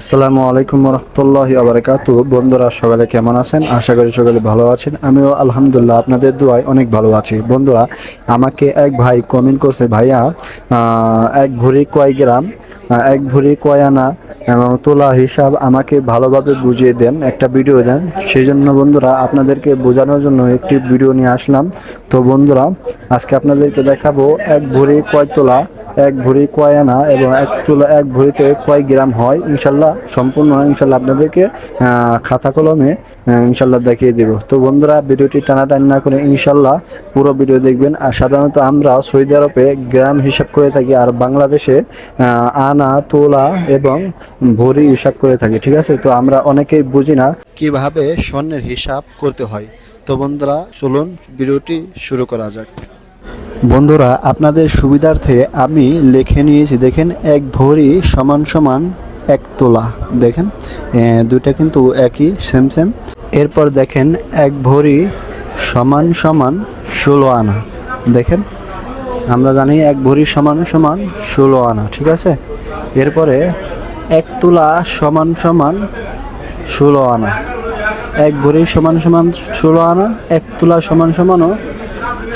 আসসালামু আলাইকুম রহমতুল্লাহি আবরকাত বন্ধুরা, সকালে কেমন আছেন? আশা করি সকালে ভালো আছেন। আমিও আলহামদুলিল্লাহ আপনাদের দোয়ায় অনেক ভালো আছি। বন্ধুরা, আমাকে এক ভাই কমেন্ট করছে, ভাইয়া এক ভরি কয় গ্রাম এক ভরি কয় আনা এবং তোলার হিসাব আমাকে ভালোভাবে বুঝিয়ে দেন, একটা ভিডিও দেন। সেই জন্য বন্ধুরা, আপনাদেরকে বোঝানোর জন্য একটি ভিডিও নিয়ে আসলাম। তো বন্ধুরা, আজকে আপনাদেরকে দেখাবো এক ভরি কয় তোলা, এক ভরি কয় আনা এবং এক তোলা, এক ভরিতে কয় গ্রাম হয়। ইনশাল্লাহ, সম্পূর্ণ ইনশাল্লাহ আপনাদেরকে খাতা কলমে ইনশাল্লাহ দেখিয়ে দেব। তো বন্ধুরা, ভিডিওটি টানাটানি না করে ইনশাল্লাহ পুরো ভিডিও দেখবেন। আর সাধারণত আমরা সৌদি আরবে গ্রাম হিসাব করে থাকি। আর বাংলাদেশে আনা, তোলা এবং ভরি হিসাব করে থাকি, ঠিক আছে? তো আমরা অনেকেই বুঝি না কীভাবে স্বর্ণের হিসাব করতে হয়। তো বন্ধুরা, চলুন ভিডিওটি শুরু করা যাক। বন্ধুরা, আপনাদের সুবিধার্থে আমি লিখে নিয়েছি, দেখেন, এক ভরি সমান সমান এক তোলা, দেখেন দুইটা কিন্তু একই সেম সেম এরপর দেখেন, এক ভরি সমান সমান ষোলো আনা, দেখেন, আমরা জানি এক ভরি সমান সমান ষোলো আনা, ঠিক আছে? এরপরে এক তোলা সমান সমান ষোলো আনা। এক ভরি সমান সমান ষোলো আনা, এক তোলা সমান সমানও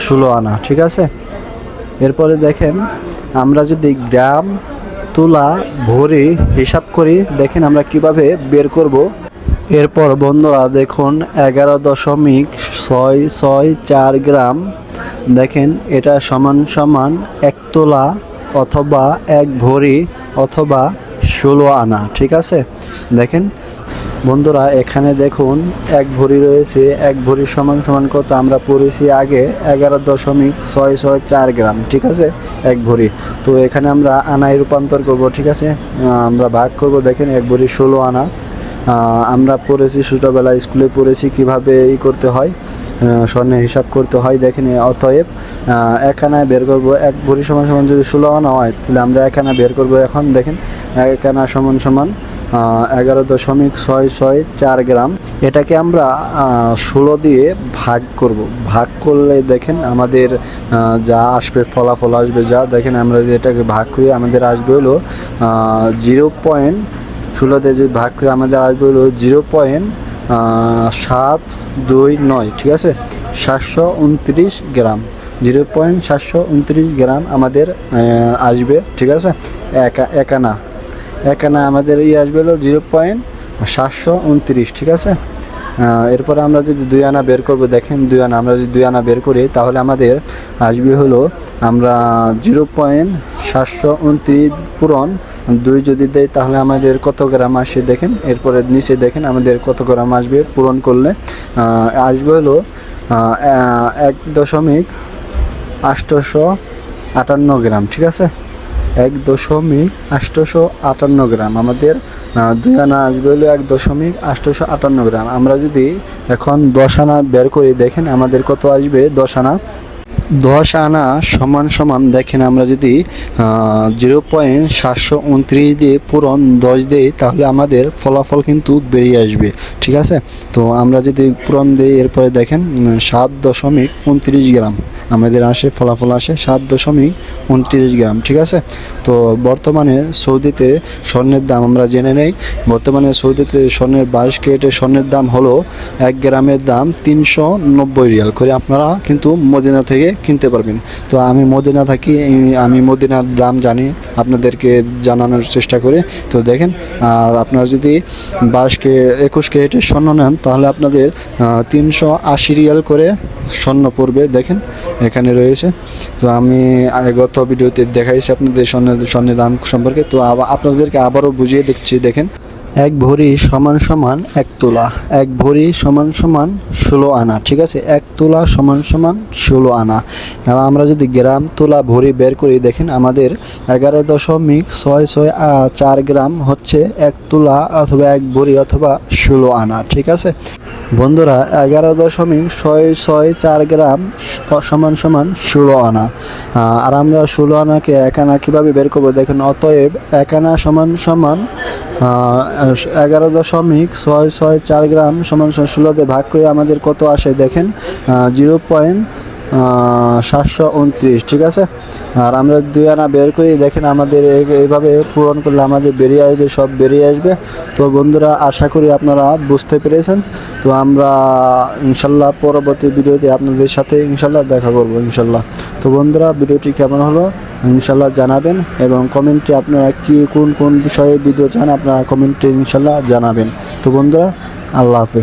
ষোলো আনা, ঠিক আছে? এরপরে দেখেন, আমরা যদি গ্রাম, তুলা, ভরি হিসাব করি, দেখেন আমরা কীভাবে বের করব। এরপর বন্ধুরা দেখুন, এগারো দশমিক ছয় ছয় চার গ্রাম। দেখেন, এটা সমান সমান এক তোলা অথবা এক ভরি অথবা ষোলো আনা, ঠিক আছে? দেখেন, বন্ধুরা, এখানে দেখুন, এক ভরি রয়েছে, এক ভরি সমান সমান কত আমরা পড়েছি আগে? এগারো দশমিক ছয় ছয় চার গ্রাম, ঠিক আছে? এক ভরি। তো এখানে আমরা আনায় রূপান্তর করব, ঠিক আছে? আমরা ভাগ করব, দেখেন, এক ভরি ষোলো আনা। আমরা পড়েছি ছোটোবেলায় স্কুলে পড়েছি কীভাবে ই করতে হয় স্বর্ণের হিসাব করতে হয়, দেখেন, অতএব এক আনায় বের করব, এক ভরি সমান সমান যদি ষোলো আনা হয়, তাহলে আমরা এক আনা বের করব এখন, দেখেন এক আনা সমান সমান এগারো দশমিক ছয় ছয় চার গ্রাম। এটাকে আমরা ষোলো দিয়ে ভাগ করব। ভাগ করলে দেখেন আমাদের যা আসবে, ফলাফল আসবে, যা দেখেন আমরা যদি এটাকে ভাগ করি, আমাদের আসবে হলো জিরো পয়েন্ট ষোলোতে যে ভাগ করে, আমাদের আসবে হলো জিরো পয়েন্ট সাত দুই নয়, ঠিক আছে? সাতশো উনত্রিশ গ্রাম। জিরো পয়েন্ট সাতশো উনত্রিশ গ্রাম আমাদের আসবে, ঠিক আছে? একা, একানা। এখানে আমাদের ই আসবে হলো জিরো পয়েন্ট সাতশো উনত্রিশ, ঠিক আছে? এরপরে আমরা যদি দুই আনা বের করব, দেখেন দুই আনা, আমরা যদি দুই আনা বের করি, তাহলে আমাদের আসবে হলো আমরা জিরো পয়েন্ট সাতশো উনত্রিশ পূরণ দুই যদি দেয়, তাহলে আমাদের কত গ্রাম আসে দেখেন? এরপরে নিচে দেখেন আমাদের কত গ্রাম আসবে পূরণ করলে। আসবে হলো এক দশমিক আষ্টশো আটান্ন গ্রাম, ঠিক আছে? এক দশমিক আষ্টশো আটান্ন গ্রাম। আমাদের দুই আনা আসবে হলো এক দশমিক আষ্টশো আটান্ন গ্রাম। আমরা যদি এখন দশ আনা বের করে, দেখেন আমাদের কত আসবে? দশ আনা দশ আনা সমান সমান দেখেন আমরা যদি জিরো পয়েন্ট সাতশো উনত্রিশ দিয়ে পূরণ দশ দিই, তাহলে আমাদের ফলাফল কিন্তু বেরিয়ে আসবে, ঠিক আছে? তো আমরা যদি পূরণ দিই, এরপরে দেখেন সাত দশমিক উনত্রিশ গ্রাম, আমাদের আসে, ফলাফল আসে সাত দশমিক উনত্রিশ গ্রাম, ঠিক আছে? তো বর্তমানে সৌদিতে স্বর্ণের দাম আমরা জেনে নেই, বর্তমানে সৌদিতে স্বর্ণের বাইশ কেটে স্বর্ণের দাম হলো এক গ্রামের দাম তিনশো নব্বই রিয়াল, করে আপনারা কিন্তু মদিনা থেকে কিনতে পারবেন। তো আমি মদিনা থাকি আমি মদিনার দাম জানি, আপনাদেরকে জানানোর চেষ্টা করি। তো দেখেন, আর আপনারা যদি বাইশকে একুশ কেটে স্বর্ণ নেন, তাহলে আপনাদের তিনশো আশি রিয়াল করে স্বর্ণ পড়বে, দেখেন, এখানে রয়েছে। তো আমি গত ভিডিওতে দেখাইছি আপনাদের স্বর্ণের স্বর্ণের দাম সম্পর্কে। তো আপনাদেরকে আবারও বুঝিয়ে দেখছি দেখেন। এক ভরি সমান সমান এক তোলা, এক ভরি সমান সমান ষোলো আনা, ঠিক আছে? এক তোলা সমান সমান ষোলো আনা। আমরা যদি গ্রাম তোলা ভরি বের করি, দেখেন আমাদের এগারো দশমিক ছয় ছয় চার গ্রাম হচ্ছে এক তোলা অথবা এক ভরি অথবা ষোলো আনা, ঠিক আছে? বন্ধুরা, এগারো দশমিক ছয় ছয় চার গ্রাম সমান সমান ষোলো আনা। আর আমরা ষোলো আনাকে এক আনা কীভাবে বের করব? দেখেন, অতএব এক আনা সমান সমান এগারো দশমিক ছয় ছয় চার গ্রাম সমান ষোলোতে ভাগ করে আমাদের কত আসে দেখেন জিরো পয়েন্ট সাতশো উনত্রিশ, ঠিক আছে? আর আমরা দুই আনা বের করি, দেখেন আমাদের এই- এইভাবে পূরণ করলে আমাদের বেরিয়ে আসবে, সব বেরিয়ে আসবে। তো বন্ধুরা, আশা করি আপনারা বুঝতে পেরেছেন। তো আমরা ইনশাল্লাহ পরবর্তী ভিডিওতে আপনাদের সাথে ইনশাল্লাহ দেখা করব, ইনশাল্লাহ। তো বন্ধুরা, ভিডিওটি কেমন হলো? ইনশাল্লাহ জানাবেন এবং কমেন্টে আপনারা কী, কোন কোন বিষয়ে ভিডিও চান আপনারা কমেন্টে ইনশাল্লাহ জানাবেন। তো বন্ধুরা, আল্লাহ হাফেজ।